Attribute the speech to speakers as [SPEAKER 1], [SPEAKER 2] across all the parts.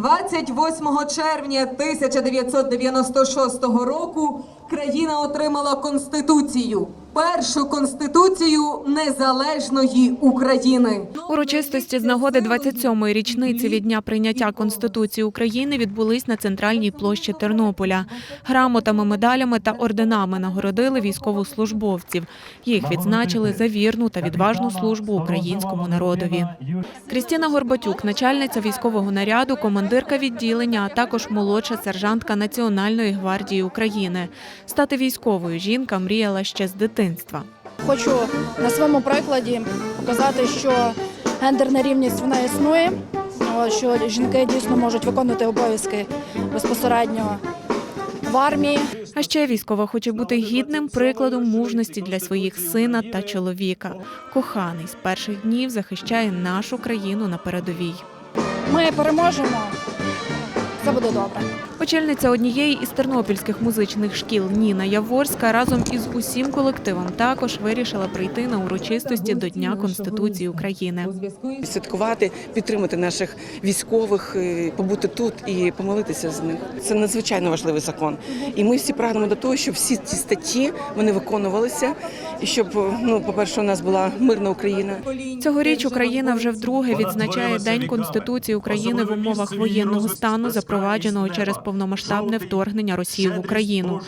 [SPEAKER 1] 28 червня 1996 року країна отримала конституцію, першу конституцію незалежної України.
[SPEAKER 2] Урочистості з нагоди 27-ї річниці від дня прийняття Конституції України відбулись на центральній площі Тернополя. Грамотами, медалями та орденами нагородили військовослужбовців. Їх відзначили за вірну та відважну службу українському народові. Крістіна Горбатюк, начальниця військового наряду, командирка відділення, а також молодша сержантка Національної гвардії України. Стати військовою жінка мріяла ще з дитинства.
[SPEAKER 3] Хочу на своєму прикладі показати, що гендерна рівність вона існує, що жінки дійсно можуть виконувати обов'язки безпосередньо в армії.
[SPEAKER 2] А ще військова хоче бути гідним прикладом мужності для своїх сина та чоловіка. Коханий з перших днів захищає нашу країну на передовій.
[SPEAKER 3] Ми переможемо. Все буде добре.
[SPEAKER 2] Очільниця однієї із тернопільських музичних шкіл Ніна Яворська разом із усім колективом також вирішила прийти на урочистості до Дня Конституції України.
[SPEAKER 4] святкувати, підтримати наших військових, е, побути тут і помолитися з них. Це надзвичайно важливий закон. І ми всі прагнемо до того, щоб всі ці статті вони виконувалися, і щоб ну, по-перше, у нас була мирна Україна.
[SPEAKER 2] Цьогоріч Україна вже вдруге відзначає День Конституції України в умовах воєнного стану, запровадженого через повномасштабне вторгнення Росії в Україну.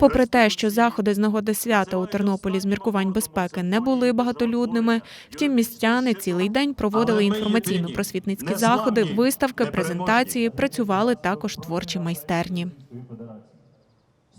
[SPEAKER 2] Попри те, що заходи з нагоди свята у Тернополі з міркувань безпеки не були багатолюдними, втім містяни цілий день проводили інформаційно-просвітницькі заходи, виставки, презентації, працювали також творчі майстерні.